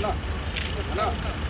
な。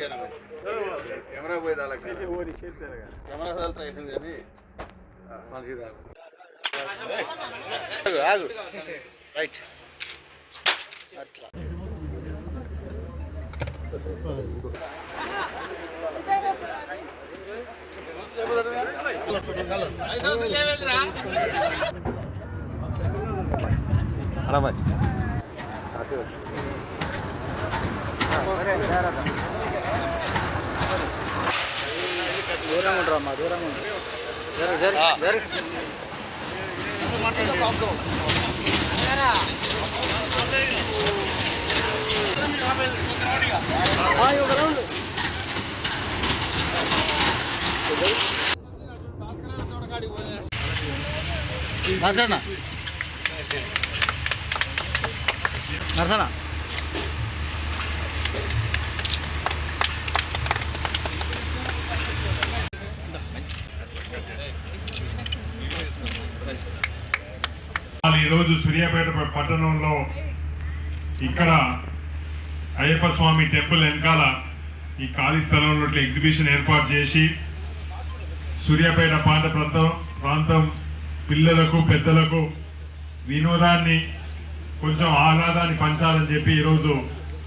camera పోయేది అలా camera మనిషి రాదు ఆగు, రైట్. అట్లా. ఉండరు అమ్మా దూరంగా ఉండరు జరు జరు ఈరోజు సూర్యాపేట పట్టణంలో ఇక్కడ అయ్యప్ప స్వామి టెంపుల్ వెనకాల ఈ ఖాళీ స్థలంలో ఎగ్జిబిషన్ ఏర్పాటు చేసి సూర్యాపేట పాట ప్రాంతం ప్రాంతం పిల్లలకు పెద్దలకు వినోదాన్ని కొంచెం ఆహ్లాదాన్ని పంచాలని చెప్పి ఈరోజు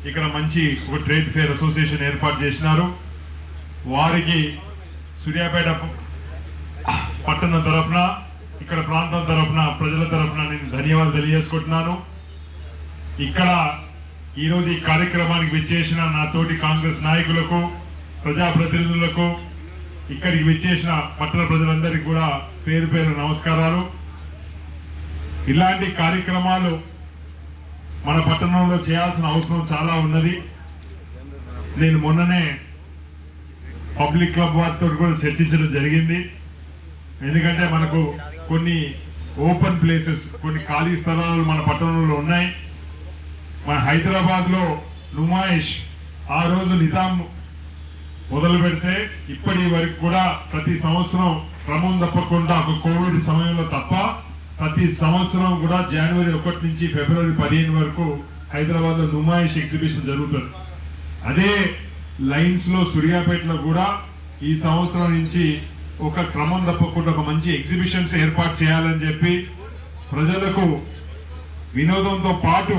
ఇక్కడ మంచి ఒక ట్రేడ్ ఫేర్ అసోసియేషన్ ఏర్పాటు చేసినారు. వారికి సూర్యాపేట పట్టణం తరఫున ఇక్కడ ప్రాంతం తరఫున ప్రజల తరఫున నేను ధన్యవాదాలు తెలియజేసుకుంటున్నాను. ఇక్కడ ఈరోజు ఈ కార్యక్రమానికి విచ్చేసిన నా తోటి కాంగ్రెస్ నాయకులకు ప్రజాప్రతినిధులకు ఇక్కడికి విచ్చేసిన పట్టణ ప్రజలందరికీ కూడా పేరు పేరు నమస్కారాలు. ఇలాంటి కార్యక్రమాలు మన పట్టణంలో చేయాల్సిన అవసరం చాలా ఉన్నది. నేను మొన్ననే పబ్లిక్ క్లబ్ వారితో కూడా చర్చించడం జరిగింది. ఎందుకంటే మనకు కొన్ని ఓపెన్ ప్లేసెస్ కొన్ని ఖాళీ స్థలాలు మన పట్టణంలో ఉన్నాయి. మన హైదరాబాద్లో నుమాయిష్ ఆ రోజు నిజాం మొదలు పెడితే ఇప్పటి వరకు కూడా ప్రతి సంవత్సరం క్రమం తప్పకుండా ఒక కోవిడ్ సమయంలో తప్ప ప్రతి సంవత్సరం కూడా జనవరి ఒకటి నుంచి ఫిబ్రవరి పదిహేను వరకు హైదరాబాద్లో నుమాయిష్ ఎగ్జిబిషన్ జరుగుతుంది. అదే లైన్స్లో సూర్యాపేటలో కూడా ఈ సంవత్సరం నుంచి ఒక క్రమం తప్పకుండా ఒక మంచి ఎగ్జిబిషన్స్ ఏర్పాటు చేయాలని చెప్పి ప్రజలకు వినోదంతో పాటు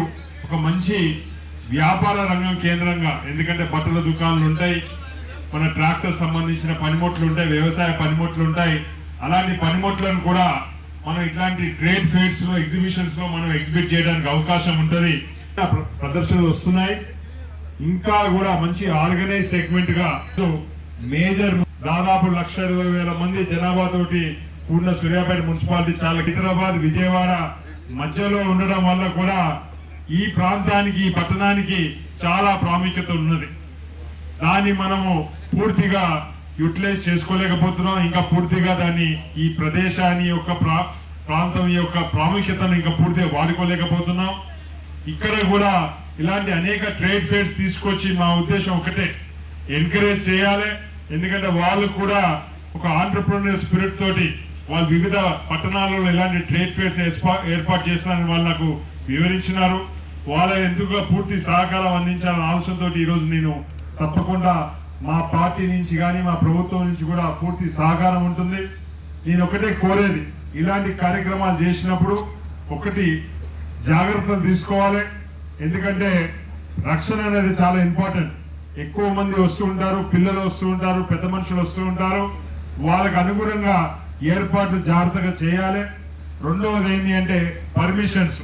ఒక మంచి వ్యాపార రంగం కేంద్రంగా ఎందుకంటే బట్టల దుకాణాలు ఉంటాయి మన ట్రాక్టర్ సంబంధించిన పనిముట్లు ఉంటాయి వ్యవసాయ పనిముట్లు ఉంటాయి. అలాంటి పనిముట్లను కూడా మనం ఇట్లాంటి ట్రేడ్ ఫేర్స్లో ఎగ్జిబిషన్స్లో మనం ఎగ్జిబిట్ చేయడానికి అవకాశం ఉంటుంది. ప్రదర్శనలు వస్తున్నాయి. ఇంకా కూడా మంచి ఆర్గనైజ్ సెగ్మెంట్గా మేజర్ దాదాపు లక్ష ఇరవై వేల మంది జనాభా తోటి కూడిన సూర్యాపేట మున్సిపాలిటీ చాలా హైదరాబాద్ విజయవాడ మధ్యలో ఉండడం వల్ల కూడా ఈ ప్రాంతానికి ఈ పట్టణానికి చాలా ప్రాముఖ్యత ఉన్నది. దాన్ని మనము పూర్తిగా యూటిలైజ్ చేసుకోలేకపోతున్నాం. ఇంకా పూర్తిగా దాన్ని ఈ ప్రదేశాన్ని యొక్క ప్రా- ప్రాంతం యొక్క ప్రాముఖ్యతను ఇంకా పూర్తిగా వాడుకోలేకపోతున్నాం. ఇక్కడ కూడా ఇలాంటి అనేక ట్రేడ్ ఫేర్స్ తీసుకొచ్చి మా ఉద్దేశం ఒకటే ఎంకరేజ్ చేయాలి. ఎందుకంటే వాళ్ళు కూడా ఒక ఆంటర్ప్రినర్ స్పిరిట్ తోటి వాళ్ళు వివిధ పట్టణాలలో ఇలాంటి ట్రేడ్ ఫేర్స్ ఏర్పాటు చేస్తారని వాళ్ళు నాకు వివరించినారు. వాళ్ళ ఎందుకు పూర్తి సహకారం అందించాలన్న ఆలోచనతో ఈరోజు నేను తప్పకుండా మా పార్టీ నుంచి కానీ మా ప్రభుత్వం నుంచి కూడా పూర్తి సహకారం ఉంటుంది. నేను ఒకటే కోరేది ఇలాంటి కార్యక్రమాలు చేసినప్పుడు ఒకటి జాగ్రత్తలు తీసుకోవాలి. ఎందుకంటే రక్షణ అనేది చాలా ఇంపార్టెంట్ ఎక్కువ మంది వస్తూ ఉంటారు పిల్లలు వస్తూ ఉంటారు పెద్ద మనుషులు వస్తూ ఉంటారు. వాళ్ళకు అనుగుణంగా ఏర్పాట్లు జాగ్రత్తగా చేయాలి. రెండవది ఏంటి అంటే పర్మిషన్స్.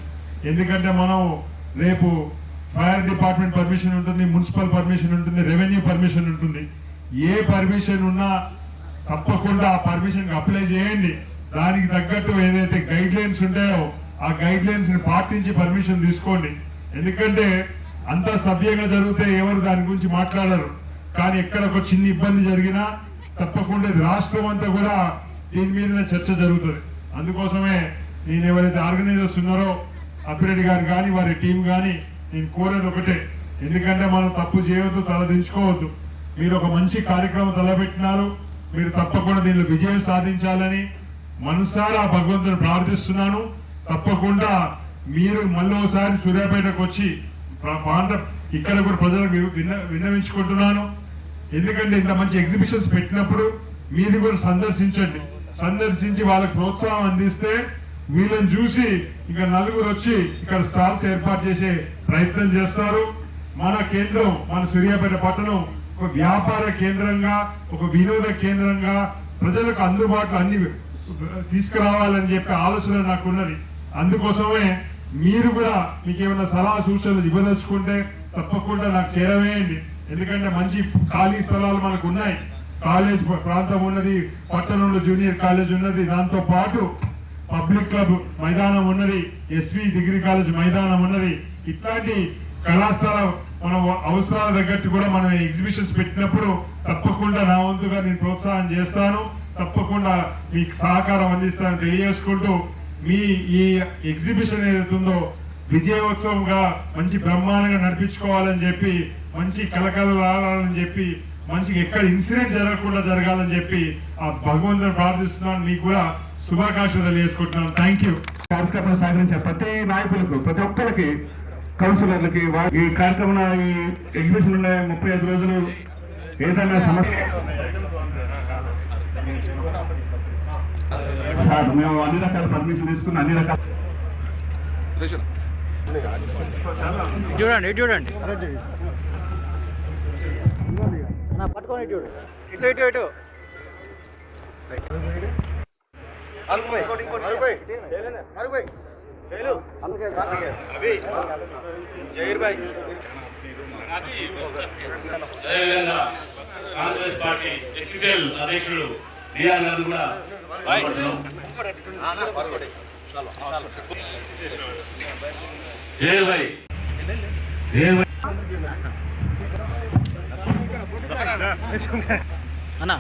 ఎందుకంటే మనం రేపు ఫైర్ డిపార్ట్మెంట్ పర్మిషన్ ఉంటుంది మున్సిపల్ పర్మిషన్ ఉంటుంది రెవెన్యూ పర్మిషన్ ఉంటుంది. ఏ పర్మిషన్ ఉన్నా తప్పకుండా ఆ పర్మిషన్కి అప్లై చేయండి. దానికి తగ్గట్టు ఏదైతే గైడ్ లైన్స్ ఉంటాయో ఆ గైడ్ లైన్స్ని పాటించి పర్మిషన్ తీసుకోండి. ఎందుకంటే అంతా సవ్యంగా జరిగితే ఎవరు దాని గురించి మాట్లాడరు. కానీ ఎక్కడ ఒక చిన్న ఇబ్బంది జరిగినా తప్పకుండా రాష్ట్రం అంతా కూడా దీని మీదనే చర్చ జరుగుతుంది. అందుకోసమే నేను ఎవరైతే ఆర్గనైజర్స్ ఉన్నారో అప్పిరెడ్డి గారు కానీ వారి టీం కానీ నేను కోరేది ఒకటే. ఎందుకంటే మనం తప్పు చేయవద్దు తలదించుకోవద్దు మీరు ఒక మంచి కార్యక్రమం తలపెట్టినారు. మీరు తప్పకుండా దీనిలో విజయం సాధించాలని మనసారా భగవంతుని ప్రార్థిస్తున్నాను. తప్పకుండా మీరు మళ్ళీ ఒకసారి సూర్యాపేటకు వచ్చి ప్ర- ప్రాంత ఇక్కడ కూడా ప్రజలకు విన్న- విన్నవించుకుంటున్నాను. ఎందుకంటే ఇంత మంచి ఎగ్జిబిషన్స్ పెట్టినప్పుడు మీరు కూడా సందర్శించండి. సందర్శించి వాళ్ళకి ప్రోత్సాహం అందిస్తే వీళ్ళని చూసి ఇక నలుగురు వచ్చి ఇక్కడ స్టాల్స్ ఏర్పాటు చేసే ప్రయత్నం చేస్తారు. మన కేంద్రం మన సూర్యాపేట పట్టణం ఒక వ్యాపార కేంద్రంగా ఒక వినోద కేంద్రంగా ప్రజలకు అందుబాటులో అన్ని తీసుకురావాలని చెప్పే ఆలోచన నాకు ఉన్నది అందుకోసమే మీరు కూడా మీకు ఏమైనా సలహా సూచనలు ఇవ్వదలుచుకుంటే తప్పకుండా నాకు చేరవేయండి. ఎందుకంటే మంచి ఖాళీ స్థలాలు మనకు ఉన్నాయి. కాలేజ్ ప్రాంతం ఉన్నది పట్టణంలో జూనియర్ కాలేజ్ ఉన్నది. దాంతో పాటు పబ్లిక్ క్లబ్ మైదానం ఉన్నది ఎస్వి డిగ్రీ కాలేజ్ మైదానం ఉన్నది. ఇట్లాంటి కళాశాల మన అవసరాల తగ్గట్టు కూడా మనం ఎగ్జిబిషన్స్ పెట్టినప్పుడు తప్పకుండా నా వంతుగా నేను ప్రోత్సాహం చేస్తాను. తప్పకుండా మీకు సహకారం అందిస్తాను తెలియజేసుకుంటూ మీ ఈ ఎగ్జిబిషన్ ఏదైతుందో విజయోత్సవంగా మంచి బ్రహ్మాండంగా నడిపించుకోవాలని చెప్పి మంచి కలకలలాడాలని చెప్పి మంచి ఎక్కడ ఇన్సిడెంట్ జరగకుండా జరగాలని చెప్పి ఆ భగవంతుని ప్రార్థిస్తున్నాను. మీకు కూడా శుభాకాంక్షలు తెలియజేసుకుంటున్నాను. థ్యాంక్ యూ కార్యక్రమం సాగించే ప్రతి నాయకులకు ప్రతి ఒక్కరికి కౌన్సిలర్లకి ఈ కార్యక్రమం ఈ ఎగ్జిబిషన్ ఉండే ముప్పై ఐదు రోజులు ఏదైనా సమస్య సార్ మేము అన్ని రకాల పర్మిషన్ తీసుకుని అన్ని రకాల చూడండి చూడండి. అన్న, పట్టుకొని ఇటు చూడు. ఇటు ఇటు కాంగ్రెస్ పార్టీ ఎస్సీఎల్ అధ్యక్షుడు బిఆర్ గారు కూడా జయల్ భాయ్ అన్న.